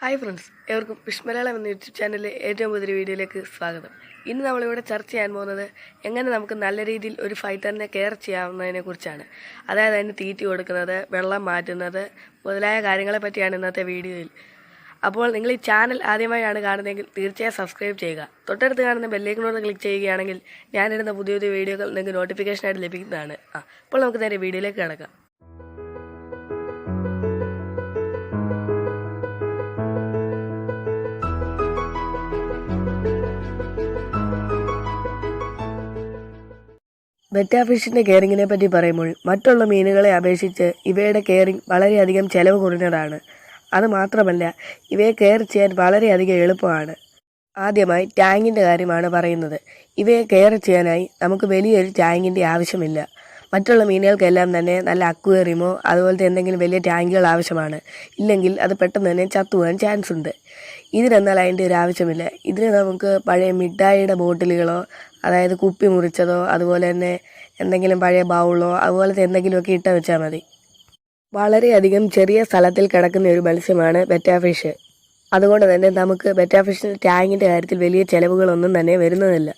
Hi friends ഏവർക്കും വിഷ്മലയാളം എന്ന YouTube ചാനലിലെ ഏറ്റവും പുതിയ വീഡിയോയിലേക്ക് സ്വാഗതം. ഇന്ന് നമ്മളിവിടെ ചർച്ച ചെയ്യാൻ പോകുന്നത് എങ്ങനെ നമുക്ക് നല്ല രീതിയിൽ ഒരു ഫൈറ്ററിനെ കെയർ ചെയ്യാവുന്നതിനെ കുറിച്ചാണ്. അതായത് അതിന് തീറ്റി കൊടുക്കുന്നത് വെള്ളം മാറ്റുന്നത് മുതലായ കാര്യങ്ങളെ പറ്റിയാണ് ഇന്നത്തെ വീഡിയോയിൽ. അപ്പോൾ നിങ്ങൾ ഈ ചാനൽ ആദ്യമായാണ് കാണുന്നതെങ്കിൽ തീർച്ചയായും സബ്സ്ക്രൈബ് ചെയ്യുക. തൊട്ടടുത്ത് കാണുന്ന ബെല്ലേക്കിനോട് ക്ലിക്ക് ചെയ്യുകയാണെങ്കിൽ ഞാനിടുന്ന പുതിയ പുതിയ വീഡിയോകൾ നിങ്ങൾക്ക് നോട്ടിഫിക്കേഷനായിട്ട് ലഭിക്കുന്നതാണ്. ആ അപ്പോൾ നമുക്ക് നേരെ വീഡിയോയിലേക്ക് കിടക്കാം. ബെറ്റാ ഫിഷിന്റെ കെയറിങ്ങിനെ പറ്റി പറയുമ്പോൾ മറ്റുള്ള മീനുകളെ അപേക്ഷിച്ച് ഇവയുടെ കെയറിങ് വളരെയധികം ചെലവ് കുറഞ്ഞതാണ്. അത് മാത്രമല്ല ഇവയെ കെയർ ചെയ്യാൻ വളരെയധികം എളുപ്പമാണ്. ആദ്യമായി ടാങ്കിന്റെ കാര്യമാണ് പറയുന്നത്. ഇവയെ കെയർ ചെയ്യാനായി നമുക്ക് വലിയൊരു ടാങ്കിന്റെ ആവശ്യമില്ല. മറ്റുള്ള മീനുകൾക്കെല്ലാം തന്നെ നല്ല അക്വേറിയമോ അതുപോലത്തെ എന്തെങ്കിലും വലിയ ടാങ്കുകൾ ആവശ്യമാണ്. ഇല്ലെങ്കിൽ അത് പെട്ടെന്ന് തന്നെ ചത്തുപോകാൻ ചാൻസ് ഉണ്ട്. ഇതിനെന്നാൽ അതിന്റെ ഒരു ആവശ്യമില്ല. ഇതിന് നമുക്ക് പഴയ മിഠായിയുടെ ബോട്ടിലുകളോ അതായത് കുപ്പി മുറിച്ചതോ അതുപോലെ തന്നെ എന്തെങ്കിലും പഴയ ബൗളോ അതുപോലത്തെ എന്തെങ്കിലുമൊക്കെ ഇട്ട് വെച്ചാൽ മതി. വളരെയധികം ചെറിയ സ്ഥലത്തിൽ കിടക്കുന്ന ഒരു മത്സ്യമാണ് ബെറ്റാഫിഷ് അതുകൊണ്ട് തന്നെ നമുക്ക് ബെറ്റാഫിഷിന് ടാങ്കിന്റെ കാര്യത്തിൽ വലിയ ചിലവുകളൊന്നും തന്നെ വരുന്നതല്ല.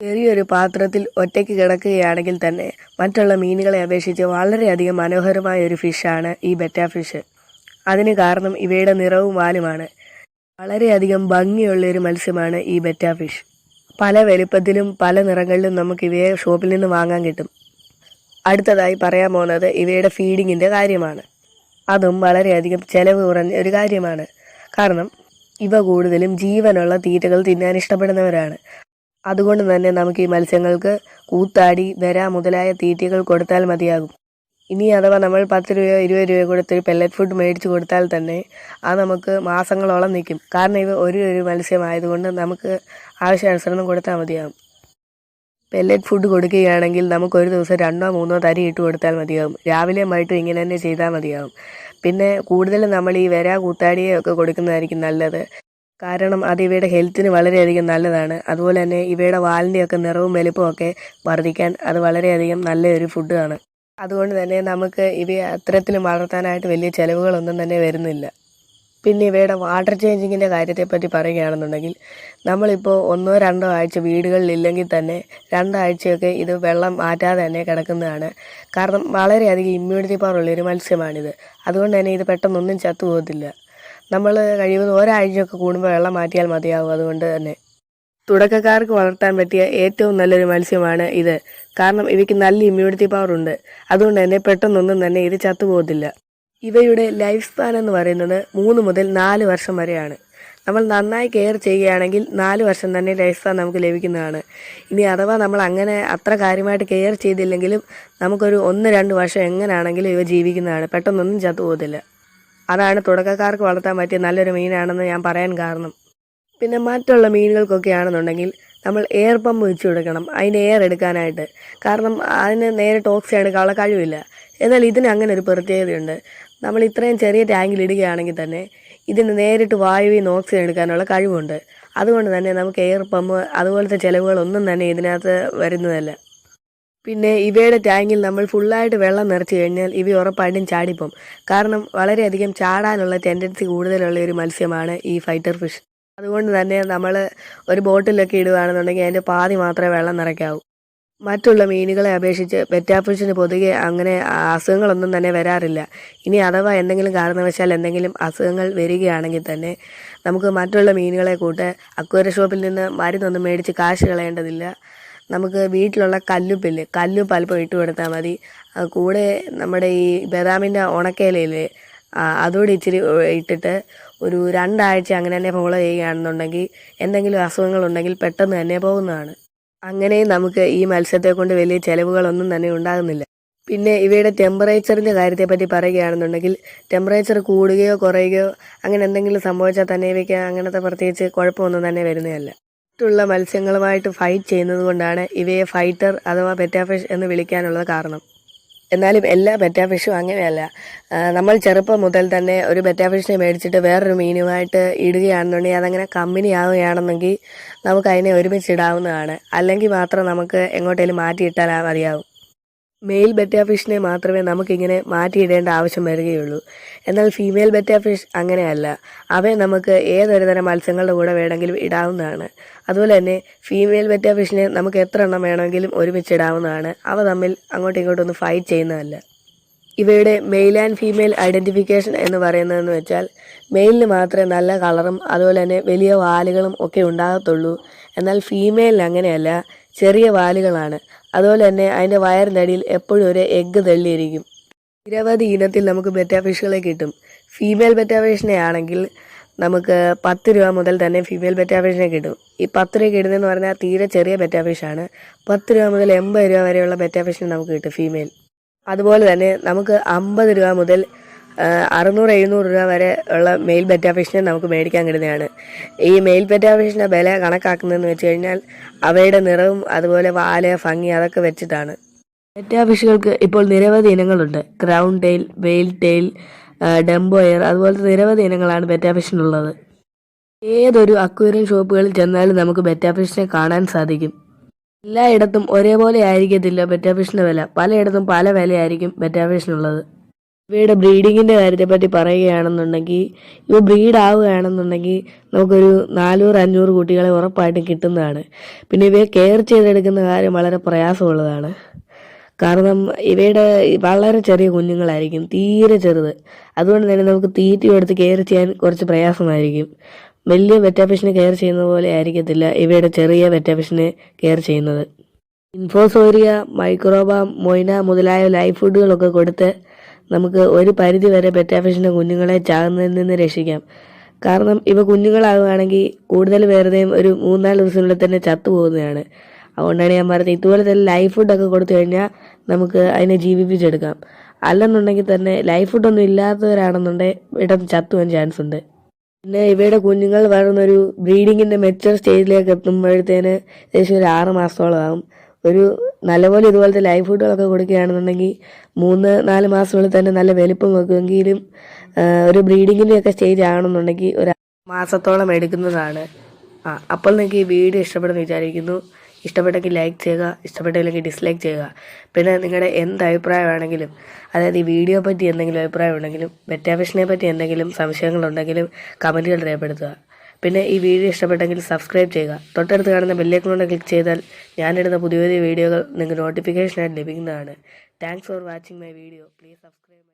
ചെറിയൊരു പാത്രത്തിൽ ഒറ്റയ്ക്ക് കിടക്കുകയാണെങ്കിൽ തന്നെ മറ്റുള്ള മീനുകളെ അപേക്ഷിച്ച് വളരെയധികം മനോഹരമായ ഒരു ഫിഷാണ് ഈ ബെറ്റാഫിഷ് അതിന് കാരണം ഇവയുടെ നിറവും വാലുമാണ്. വളരെയധികം ഭംഗിയുള്ള ഒരു മത്സ്യമാണ് ഈ ബെറ്റാഫിഷ് പല വലിപ്പത്തിലും പല നിറങ്ങളിലും നമുക്ക് ഇവയെ ഷോപ്പിൽ നിന്ന് വാങ്ങാൻ കിട്ടും. അടുത്തതായി പറയാൻ പോകുന്നത് ഇവയുടെ ഫീഡിങ്ങിന്റെ കാര്യമാണ്. അതും വളരെയധികം ചെലവ് കുറഞ്ഞ ഒരു കാര്യമാണ്. കാരണം ഇവ കൂടുതലും ജീവനുള്ള തീറ്റകൾ തിന്നാൻ ഇഷ്ടപ്പെടുന്നവരാണ്. അതുകൊണ്ട് തന്നെ നമുക്ക് ഈ മത്സ്യങ്ങൾക്ക് കൂത്താടി വര മുതലായ തീറ്റകൾ കൊടുത്താൽ മതിയാകും. ഇനി അഥവാ നമ്മൾ പത്ത് രൂപയോ ഇരുപത് രൂപയോ കൊടുത്ത് ഒരു പെല്ലറ്റ് ഫുഡ് മേടിച്ച് കൊടുത്താൽ തന്നെ അത് നമുക്ക് മാസങ്ങളോളം നിൽക്കും. കാരണം ഇവ ഒരു ഒരു മത്സ്യമായതുകൊണ്ട് നമുക്ക് ആവശ്യാനുസരണം കൊടുത്താൽ മതിയാകും പെല്ലറ്റ് ഫുഡ് കൊടുക്കുകയാണെങ്കിൽ നമുക്ക് ഒരു ദിവസം രണ്ടോ മൂന്നോ തരി ഇട്ട് കൊടുത്താൽ മതിയാകും രാവിലെ വൈകിട്ടും ഇങ്ങനെ തന്നെ ചെയ്താൽ മതിയാകും പിന്നെ കൂടുതലും നമ്മൾ ഈ വര കൂത്താടിയെ ഒക്കെ കൊടുക്കുന്നതായിരിക്കും നല്ലത്. കാരണം അത് ഇവയുടെ ഹെൽത്തിന് വളരെയധികം നല്ലതാണ്. അതുപോലെ തന്നെ ഇവയുടെ വാലിന്റെയൊക്കെ നിറവും വലുപ്പമൊക്കെ വർദ്ധിക്കാൻ അത് വളരെയധികം നല്ലൊരു ഫുഡാണ് അതുകൊണ്ട് തന്നെ നമുക്ക് ഇവയെ അത്തരത്തിലും വളർത്താനായിട്ട് വലിയ ചിലവുകളൊന്നും തന്നെ വരുന്നില്ല. പിന്നെ ഇവയുടെ വാട്ടർ ചേഞ്ചിങ്ങിന്റെ കാര്യത്തെപ്പറ്റി പറയുകയാണെന്നുണ്ടെങ്കിൽ നമ്മളിപ്പോൾ ഒന്നോ രണ്ടോ ആഴ്ച വീടുകളിൽ ഇല്ലെങ്കിൽ തന്നെ രണ്ടാഴ്ചയൊക്കെ ഇത് വെള്ളം മാറ്റാതെ തന്നെ കിടക്കുന്നതാണ്. കാരണം വളരെയധികം ഇമ്മ്യൂണിറ്റി പവർ ഉള്ളൊരു മത്സ്യമാണിത്. അതുകൊണ്ട് തന്നെ ഇത് പെട്ടെന്നൊന്നും ചത്തുപോകത്തില്ല നമ്മൾ കഴിയുന്നത് ഒരാഴ്ചയൊക്കെ കൂടുമ്പോൾ വെള്ളം മാറ്റിയാൽ മതിയാവും. അതുകൊണ്ട് തന്നെ തുടക്കക്കാർക്ക് വളർത്താൻ പറ്റിയ ഏറ്റവും നല്ലൊരു മത്സ്യമാണ് ഇത്. കാരണം ഇവയ്ക്ക് നല്ല ഇമ്മ്യൂണിറ്റി പവർ ഉണ്ട്. അതുകൊണ്ട് തന്നെ പെട്ടെന്നൊന്നും തന്നെ ഇത് ചത്തുപോകത്തില്ല. ഇവയുടെ ലൈഫ് സ്പാൻ എന്ന് പറയുന്നത് മൂന്ന് മുതൽ നാല് വർഷം വരെയാണ്. നമ്മൾ നന്നായി കെയർ ചെയ്യുകയാണെങ്കിൽ നാല് വർഷം തന്നെ ലൈഫ് സ്പാൻ നമുക്ക് ലഭിക്കുന്നതാണ്. ഇനി അഥവാ നമ്മൾ അങ്ങനെ അത്ര കാര്യമായിട്ട് കെയർ ചെയ്തില്ലെങ്കിലും നമുക്കൊരു ഒന്ന് രണ്ട് വർഷം എങ്ങനെയാണെങ്കിലും ഇവ ജീവിക്കുന്നതാണ്. പെട്ടെന്നൊന്നും ചത്തുപോകത്തില്ല. അതാണ് തുടക്കക്കാർക്ക് വളർത്താൻ പറ്റിയ നല്ലൊരു മീനാണെന്ന് ഞാൻ പറയാൻ കാരണം. പിന്നെ മറ്റുള്ള മീനുകൾക്കൊക്കെ ആണെന്നുണ്ടെങ്കിൽ നമ്മൾ എയർ പമ്പ് വെച്ച് കൊടുക്കണം. അതിന് എയർ എടുക്കാനായിട്ട്. കാരണം അതിന് നേരെ ഓക്സിജൻ എടുക്കാനുള്ള കഴിവില്ല. എന്നാൽ ഇതിന് അങ്ങനെ ഒരു പ്രത്യേകതയുണ്ട്. നമ്മൾ ഇത്രയും ചെറിയ ടാങ്കിൽ ഇടുകയാണെങ്കിൽ തന്നെ ഇതിന് നേരിട്ട് വായുവിൽ നിന്ന് ഓക്സിജൻ എടുക്കാനുള്ള കഴിവുണ്ട്. അതുകൊണ്ട് തന്നെ നമുക്ക് എയർ പമ്പ് അതുപോലത്തെ ചിലവുകളൊന്നും തന്നെ ഇതിനകത്ത് വരുന്നതല്ല. പിന്നെ ഇവയുടെ ടാങ്കിൽ നമ്മൾ ഫുള്ളായിട്ട് വെള്ളം നിറച്ച് കഴിഞ്ഞാൽ ഇവ ഉറപ്പായിട്ടും ചാടിപ്പോം കാരണം വളരെയധികം ചാടാനുള്ള ടെൻഡൻസി കൂടുതലുള്ള ഒരു മത്സ്യമാണ് ഈ ഫൈറ്റർ ഫിഷ് അതുകൊണ്ട് തന്നെ നമ്മൾ ഒരു ബോട്ടിലൊക്കെ ഇടുകയാണെന്നുണ്ടെങ്കിൽ അതിന്റെ പാതി മാത്രമേ വെള്ളം നിറയ്ക്കാവൂ. മറ്റുള്ള മീനുകളെ അപേക്ഷിച്ച് പെറ്റാഫിഷിന് പൊതുവെ അങ്ങനെ അസുഖങ്ങളൊന്നും തന്നെ വരാറില്ല. ഇനി അഥവാ എന്തെങ്കിലും കാരണവശാൽ എന്തെങ്കിലും അസുഖങ്ങൾ വരികയാണെങ്കിൽ തന്നെ നമുക്ക് മറ്റുള്ള മീനുകളെ കൂട്ട് അക്വേറിയ ഷോപ്പിൽ നിന്ന് മരുന്നൊന്നും മേടിച്ച് കാശ് കളയേണ്ടതില്ല. നമുക്ക് വീട്ടിലുള്ള കല്ലുപ്പില്ല് കല്ലുപ്പ് അല്പം ഇട്ട് കൊടുത്താൽ മതി കൂടെ നമ്മുടെ ഈ ബദാമിന്റെ ഉണക്കയിലയില്ലേ ആ, അതുകൂടി ഇച്ചിരി ഇട്ടിട്ട് ഒരു രണ്ടാഴ്ച അങ്ങനെ തന്നെ ഫോളോ ചെയ്യുകയാണെന്നുണ്ടെങ്കിൽ എന്തെങ്കിലും അസുഖങ്ങളുണ്ടെങ്കിൽ പെട്ടെന്ന് തന്നെ പോകുന്നതാണ്. അങ്ങനെ നമുക്ക് ഈ മത്സ്യത്തെ കൊണ്ട് വലിയ ചിലവുകളൊന്നും തന്നെ ഉണ്ടാകുന്നില്ല. പിന്നെ ഇവയുടെ ടെമ്പറേച്ചറിന്റെ കാര്യത്തെപ്പറ്റി പറയുകയാണെന്നുണ്ടെങ്കിൽ ടെമ്പറേച്ചർ കൂടുകയോ കുറയുകയോ അങ്ങനെ എന്തെങ്കിലും സംഭവിച്ചാൽ തന്നെ ഇവയ്ക്ക് അങ്ങനത്തെ പ്രത്യേകിച്ച് കുഴപ്പമൊന്നും തന്നെ വരുന്നതല്ല. മറ്റുള്ള മത്സ്യങ്ങളുമായിട്ട് ഫൈറ്റ് ചെയ്യുന്നത് കൊണ്ടാണ് ഇവയെ ഫൈറ്റർ അഥവാ പെറ്റാഫിഷ് എന്ന് വിളിക്കാനുള്ള കാരണം. എന്നാലും എല്ലാ ബെറ്റാഫിഷും അങ്ങനെയല്ല. നമ്മൾ ചെറുപ്പം മുതൽ തന്നെ ഒരു ബെറ്റാഫിഷിനെ മേടിച്ചിട്ട് വേറൊരു മീനുമായിട്ട് ഇടുകയാണെന്നുണ്ടെങ്കിൽ അതങ്ങനെ കമ്പനി ആവുകയാണെന്നെങ്കിൽ നമുക്ക് അതിനെ ഒരുമിച്ച് ഇടാവുന്നതാണ് അല്ലെങ്കിൽ മാത്രം നമുക്ക് എങ്ങോട്ടേലും മാറ്റിയിട്ടാൽ മതിയാവും. മെയിൽ ബെറ്റാഫിഷിനെ മാത്രമേ നമുക്കിങ്ങനെ മാറ്റിയിടേണ്ട ആവശ്യം വരികയുള്ളൂ. എന്നാൽ ഫീമെയിൽ ബെറ്റാഫിഷ് അങ്ങനെയല്ല. അവയെ നമുക്ക് ഏതൊരു തരം മത്സ്യങ്ങളുടെ കൂടെ വേണമെങ്കിലും ഇടാവുന്നതാണ്. അതുപോലെ തന്നെ ഫീമെയിൽ ബെറ്റാഫിഷിനെ നമുക്ക് എത്ര എണ്ണം വേണമെങ്കിലും ഒരുമിച്ച് ഇടാവുന്നതാണ്. അവ തമ്മിൽ അങ്ങോട്ടും ഇങ്ങോട്ടും ഒന്നും ഫൈറ്റ് ചെയ്യുന്നതല്ല. ഇവയുടെ മെയിൽ ആൻഡ് ഫീമെയിൽ ഐഡന്റിഫിക്കേഷൻ എന്ന് പറയുന്നതെന്ന് വെച്ചാൽ മെയിലിന് മാത്രമേ നല്ല കളറും അതുപോലെ തന്നെ വലിയ വാലുകളും ഒക്കെ ഉണ്ടാകത്തുള്ളൂ. എന്നാൽ ഫീമെയിലിന് അങ്ങനെയല്ല. ചെറിയ വാലുകളാണ്. അതുപോലെ തന്നെ അതിന്റെ വയറിനടിയിൽ എപ്പോഴും ഒരു എഗ്ഗ് തള്ളിയിരിക്കും. നിരവധി ഇനത്തിൽ നമുക്ക് ബെറ്റാഫിഷുകളെ കിട്ടും. ഫീമെയിൽ ബെറ്റാഫിഷിനെ ആണെങ്കിൽ നമുക്ക് പത്ത് രൂപ മുതൽ തന്നെ ഫീമെയിൽ ബെറ്റാഫിഷിനെ കിട്ടും. ഈ പത്ത് രൂപ കിട്ടുന്നതെന്ന് പറഞ്ഞാൽ തീരെ ചെറിയ ബെറ്റാഫിഷാണ്. പത്ത് രൂപ മുതൽ എൺപത് രൂപ വരെയുള്ള ബെറ്റാഫിഷിനെ നമുക്ക് കിട്ടും ഫീമെയിൽ. അതുപോലെ തന്നെ നമുക്ക് അമ്പത് രൂപ മുതൽ അറുന്നൂറ് എഴുന്നൂറ് രൂപ വരെ ഉള്ള മെയിൽ പെറ്റാഫിഷനെ നമുക്ക് മേടിക്കാൻ കിട്ടുന്നതാണ്. ഈ മെയിൽ ബെറ്റാഫിഷിന്റെ വില കണക്കാക്കുന്നതെന്ന് വെച്ച് കഴിഞ്ഞാൽ അവയുടെ നിറവും അതുപോലെ വാൽ ഭംഗി അതൊക്കെ വെച്ചിട്ടാണ്. ബെറ്റാഫിഷുകൾക്ക് ഇപ്പോൾ നിരവധി ഇനങ്ങളുണ്ട്. Crown tail veil tail dumbo ear അതുപോലത്തെ നിരവധി ഇനങ്ങളാണ് പെറ്റാഫിഷിനുള്ളത് ഏതൊരു അക്വേറിയം ഷോപ്പുകളിൽ ചെന്നാലും നമുക്ക് പെറ്റാഫിഷിനെ കാണാൻ സാധിക്കും. എല്ലായിടത്തും ഒരേപോലെ ആയിരിക്കത്തില്ല ബെറ്റാഫിഷിന്റെ വില. പലയിടത്തും പല വിലയായിരിക്കും ബെറ്റാഫിഷിനുള്ളത് ഇവയുടെ ബ്രീഡിങ്ങിന്റെ കാര്യത്തെപ്പറ്റി പറയുകയാണെന്നുണ്ടെങ്കിൽ ഇവ ബ്രീഡ് ആവുകയാണെന്നുണ്ടെങ്കിൽ നമുക്കൊരു നാനൂറ് അഞ്ഞൂറ് കുട്ടികളെ ഉറപ്പായിട്ടും കിട്ടുന്നതാണ്. പിന്നെ ഇവയെ കെയർ ചെയ്തെടുക്കുന്ന കാര്യം വളരെ പ്രയാസമുള്ളതാണ്. കാരണം ഇവയുടെ വളരെ ചെറിയ കുഞ്ഞുങ്ങളായിരിക്കും തീരെ ചെറുത്. അതുകൊണ്ട് തന്നെ നമുക്ക് തീറ്റി എടുത്ത് കെയർ ചെയ്യാൻ കുറച്ച് പ്രയാസമായിരിക്കും. വലിയ വെറ്റാഫിഷിനെ കെയർ ചെയ്യുന്ന പോലെ ആയിരിക്കത്തില്ല ഇവയുടെ ചെറിയ വെറ്റാഫിഷിനെ കെയർ ചെയ്യുന്നത്. ഇൻഫോസോരിയ മൈക്രോബ മൊയ്ന മുതലായ ലൈഫ് ഫുഡുകളൊക്കെ കൊടുത്ത് നമുക്ക് ഒരു പരിധി വരെ പെറ്റാഫിഷിന്റെ കുഞ്ഞുങ്ങളെ ചാകുന്നതിൽ നിന്ന് രക്ഷിക്കാം. കാരണം ഇവ കുഞ്ഞുങ്ങളാവുകയാണെങ്കിൽ കൂടുതൽ പേരുടെയും ഒരു മൂന്നാൽ ദിവസത്തിനുള്ളിൽ തന്നെ ചത്തുപോകുന്നതാണ് അതുകൊണ്ടാണ് ഞാൻ പറഞ്ഞത് ഇതുപോലെ തന്നെ ലൈഫ് ഫുഡൊക്കെ കൊടുത്തു കഴിഞ്ഞാൽ നമുക്ക് അതിനെ ജീവിപ്പിച്ചെടുക്കാം. അല്ലെന്നുണ്ടെങ്കിൽ തന്നെ ലൈഫ് ഫുഡൊന്നും ഇല്ലാത്തവരാണെന്നുണ്ടെങ്കിൽ പെട്ടെന്ന് ചത്തുവാൻ ചാൻസ് ഉണ്ട്. പിന്നെ ഇവയുടെ കുഞ്ഞുങ്ങൾ വളർന്നൊരു ബ്രീഡിങ്ങിന്റെ മെച്ചർ സ്റ്റേജിലേക്ക് എത്തുമ്പോഴത്തേന് ഏകദേശം ഒരു ആറ് മാസത്തോളം ആകും ഒരു നല്ലപോലെ ഇതുപോലത്തെ ലൈഫ് ഫുഡുകളൊക്കെ കൊടുക്കുകയാണെന്നുണ്ടെങ്കിൽ മൂന്ന് നാല് മാസത്തിനുള്ളിൽ തന്നെ നല്ല വലിപ്പം വെക്കുമെങ്കിലും ഒരു ബ്രീഡിങ്ങിന്റെ ഒക്കെ സ്റ്റേജ് ആണെന്നുണ്ടെങ്കിൽ ഒരു മാസത്തോളം എടുക്കുന്നതാണ്. ആ അപ്പോൾ നിങ്ങൾക്ക് ഈ വീഡിയോ ഇഷ്ടപ്പെടുന്നു വിചാരിക്കുന്നു. ഇഷ്ടപ്പെട്ടെങ്കിൽ ലൈക്ക് ചെയ്യുക ഇഷ്ടപ്പെട്ടില്ലെങ്കിൽ ഡിസ്ലൈക്ക് ചെയ്യുക. പിന്നെ നിങ്ങളുടെ എന്ത് അഭിപ്രായമാണെങ്കിലും അതായത് ഈ വീഡിയോ പറ്റി എന്തെങ്കിലും അഭിപ്രായം ഉണ്ടെങ്കിലും വെറ്റാഫിഷനെ പറ്റി എന്തെങ്കിലും സംശയങ്ങളുണ്ടെങ്കിലും കമന്റുകൾ രേഖപ്പെടുത്തുക. പിന്നെ ഈ വീഡിയോ ഇഷ്ടപ്പെട്ടെങ്കിൽ സബ്സ്ക്രൈബ് ചെയ്യുക. തൊട്ടടുത്ത് കാണുന്ന ബെല്ലേക്കൊണ്ട് ക്ലിക്ക് ചെയ്താൽ ഞാനിടുന്ന പുതിയ പുതിയ വീഡിയോകൾ നിങ്ങൾക്ക് നോട്ടിഫിക്കേഷനായിട്ട് ലഭിക്കുന്നതാണ്. Thanks for watching my video please subscribe